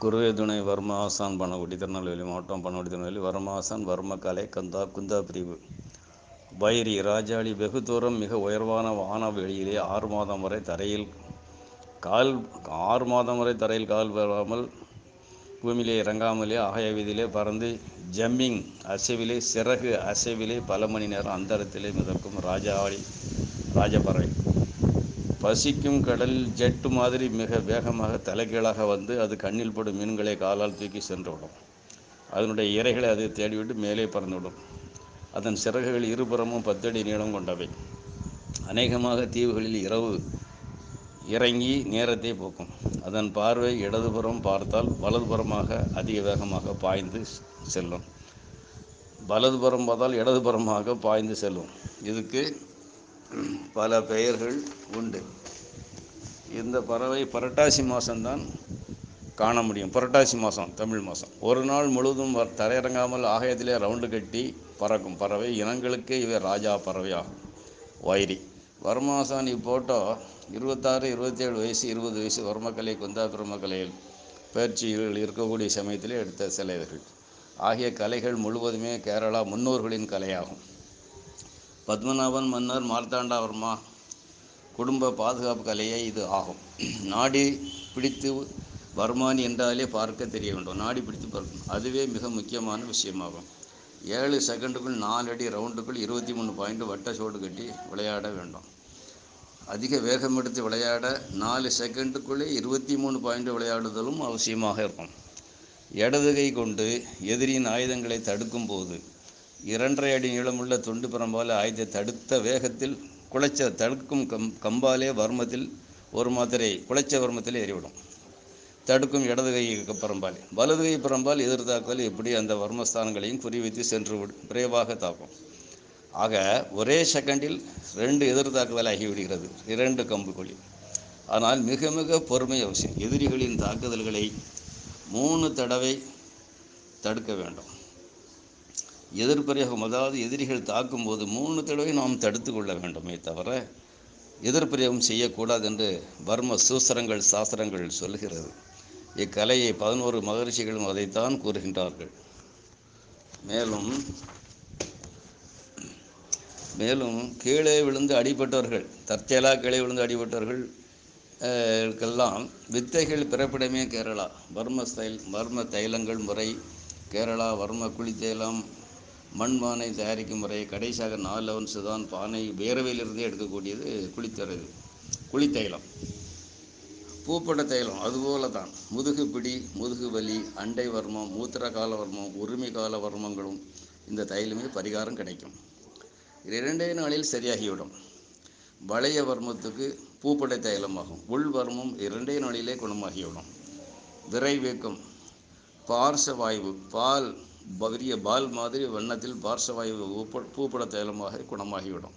குருவே துணை வர்ம ஆசான் பணகுடி திருநெல்வேலி மாவட்டம் பணகுடி திருநெல்வேலி வர்ம ஆசான் வர்ம கலை கந்தா குந்தா பிரிவு வைரி ராஜாளி வெகு தூரம் மிக உயர்வான வான வெளியிலே ஆறு மாதம் வரை தரையில் கால் ஆறு மாதம் வரை தரையில் கால் பெறாமல் பூமியிலே இறங்காமலே ஆகாய வீதியிலே பறந்து ஜம்மிங் அசைவிலே சிறகு அசைவிலே பல மணி நேரம் அந்தரத்திலே மிதக்கும் ராஜாளி ராஜபறவை பசிக்கும் கடலில் ஜெட்டு மாதிரி மிக வேகமாக தலைகீழாக வந்து அது கண்ணில் படும் மீன்களை காலால் தூக்கி சென்றுவிடும். அதனுடைய இரைகளை அதை தேடிவிட்டு மேலே பறந்துவிடும். அதன் சிறகுகள் இருபுறமும் பத்தடி நீளம் கொண்டவை. அநேகமாக தீவுகளில் இரவு இறங்கி நேரத்தை போக்கும். அதன் பார்வை இடதுபுறம் பார்த்தால் வலதுபுறமாக அதிக வேகமாக பாய்ந்து செல்லும். வலதுபுறம் பார்த்தால் இடதுபுறமாக பாய்ந்து செல்லும். இதுக்கு பல பெயர்கள் உண்டு. இந்த பறவை புரட்டாசி மாதம்தான் காண முடியும். புரட்டாசி மாதம் தமிழ் மாதம் ஒரு நாள் முழுவதும் தரையிறங்காமல் ஆகாயத்திலே ரவுண்டு கட்டி பறக்கும் பறவை இனங்களுக்கே இவை ராஜா பறவையாகும். வைரி வர்மாசான் இப்போட்டோ இருபத்தாறு இருபத்தேழு வயசு இருபது வயசு வர்மக்கலை குந்தா பிரம்மக்கலையில் பயிற்சிகள் இருக்கக்கூடிய சமயத்திலே எடுத்த சிலைகள். ஆகிய கலைகள் முழுவதுமே கேரளா முன்னோர்களின் கலையாகும். பத்மநாபன் மன்னர் மார்த்தாண்டவர்மா குடும்ப பாதுகாப்பு கலையே இது ஆகும். நாடி பிடித்து வர்மானி என்றாலே பார்க்க தெரிய வேண்டும். நாடி பிடித்து பார்க்கணும் அதுவே மிக முக்கியமான விஷயமாகும். ஏழு செகண்டுக்குள் நாலு அடி ரவுண்டுக்குள் இருபத்தி மூணு பாயிண்ட் வட்ட சோடு கட்டி விளையாட வேண்டும். அதிக வேகம் எடுத்து விளையாட நாலு செகண்டுக்குள்ளே இருபத்தி மூணு பாயிண்ட் விளையாடுதலும் அவசியமாக இருக்கும். இடது கை கொண்டு எதிரியின் ஆயுதங்களை தடுக்கும் போது இரண்டரை அடி நீளமுள்ள துண்டு பிரம்பால் ஆயத்தை தடுத்த வேகத்தில் குளைச்ச தடுக்கும் கம் கம்பாலே வர்மத்தில் ஒரு மாத்திரை குளைச்ச வர்மத்தில் ஏறிவிடும் தடுக்கும் இடது கை பரம்பால் வலது கை பரம்பால் எதிர்த்தாக்குதல் எப்படி அந்த வர்மஸ்தானங்களையும் குறிவைத்து சென்று விரைவாக தாக்கும். ஆக ஒரே செகண்டில் ரெண்டு எதிர்த்தாக்குதல் ஆகிவிடுகிறது. இரண்டு கம்புகளில் ஆனால் மிக மிக பொறுமை அவசியம். எதிரிகளின் தாக்குதல்களை மூணு தடவை தடுக்க வேண்டும். எதிர்பிரயோகம் அதாவது எதிரிகள் தாக்கும்போது மூணு தடவை நாம் தடுத்து கொள்ள வேண்டுமே தவிர எதிர்பிரயோகம் செய்யக்கூடாது என்று வர்ம சூசரங்கள் சாஸ்திரங்கள் சொல்கிறது இக்கலையை பதினோரு மகரிஷிகளும் அதைத்தான் கூறுகின்றார்கள். மேலும் மேலும் கீழே விழுந்து அடிபட்டவர்கள் தற்செயலாக கீழே விழுந்து அடிபட்டவர்கள் க்கெல்லாம் வித்தைகள் பிறப்பிடமே கேரளா. பர்ம ஸ்டைல் வர்ம தைலங்கள் முறை கேரளா வர்ம குளித்தைலம் மண்பானை தயாரிக்கும் முறை கடைசியாக நாலு அவன்ஸு தான் பானை வேர்வையிலிருந்தே எடுக்கக்கூடியது குளித்தறது குளித்தைலம். பூப்பட தைலம் அதுபோல தான் முதுகு பிடி முதுகு வலி அண்டை வர்மம் மூத்திர கால வர்மம் உரிமை கால வர்மங்களும் இந்த தைலமே பரிகாரம் கிடைக்கும். இரண்டே நாளில் சரியாகிவிடும். வளைய வர்மத்துக்கு பூப்படை தைலமாகும். உள் வர்மம் இரண்டே நாளிலே குணமாகிவிடும். விரைவீக்கம் பார்சவாய்வு பால் பெரிய பால் மாதிரி வண்ணத்தில் பார்சவாயு பூப்பட தைலமாக குணமாகிவிடும்.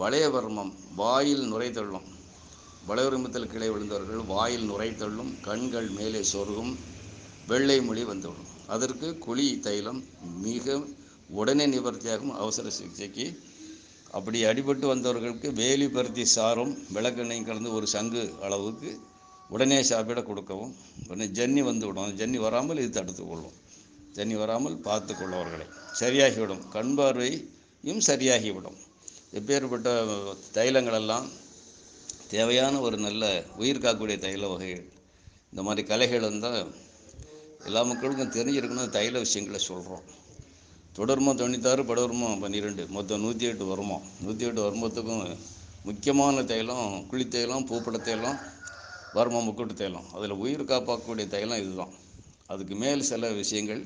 வளையவர்மம் வாயில் வாயில் நுரைத்தள்ளும் வளையவர்மத்தில் கீழே விழுந்தவர்கள் வாயில் நுரைத்தள்ளும் கண்கள் மேலே சொருகும் வெள்ளை மொழி வந்துவிடும். அதற்கு குழி தைலம் மிக உடனே நிவர்த்தியாகும் அவசர சிகிச்சைக்கு. அப்படி அடிபட்டு வந்தவர்களுக்கு வேலி பருத்தி சாரும் விளக்கெண்ணெயும் கலந்து ஒரு சங்கு அளவுக்கு உடனே சாப்பிட கொடுக்கவும் உடனே ஜன்னி வந்துவிடும் ஜன்னி வராமல் இது தடுத்து தண்ணி வராமல் பார்த்து கொள்வார்களே சரியாகிவிடும். கண் பார்வையும் சரியாகிவிடும். எப்பேற்பட்ட தைலங்களெல்லாம் தேவையான ஒரு நல்ல உயிர் காக்கக்கூடிய தைல வகைகள். இந்த மாதிரி கலைகள் இருந்தால் எல்லா மக்களுக்கும் தெரிஞ்சிருக்கணும் தைல விஷயங்களை சொல்கிறோம் தொடர்மம் தொண்ணூத்தாறு படவர்மம் பன்னிரெண்டு மொத்தம் நூற்றி எட்டு வருமம் நூற்றி எட்டு வருமத்துக்கும் முக்கியமான தைலம் குளித்தைலம் பூப்பட தைலம் வர்மம் முக்கூட்டு தைலம். அதில் உயிர் காப்பாக்கக்கூடிய தைலம் இதுதான். அதுக்கு மேல் சில விஷயங்கள்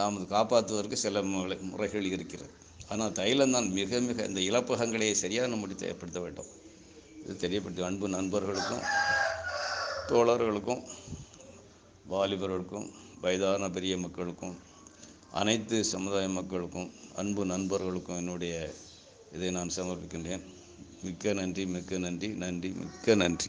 நாம் காப்பாற்றுவதற்கு சில முறைகள் இருக்கிறது. ஆனால் தைலம் தான் மிக மிக இந்த இழப்பகங்களை சரியான முடி ஏற்படுத்த வேண்டும். இது தெரியப்படுத்த அன்பு நண்பர்களுக்கும் தோழர்களுக்கும் வாலிபர்களுக்கும் வயதான பெரிய மக்களுக்கும் அனைத்து சமுதாய மக்களுக்கும் அன்பு நண்பர்களுக்கும் என்னுடைய இதை நான் சமர்ப்பிக்கின்றேன். மிக்க நன்றி மிக்க நன்றி நன்றி மிக்க நன்றி.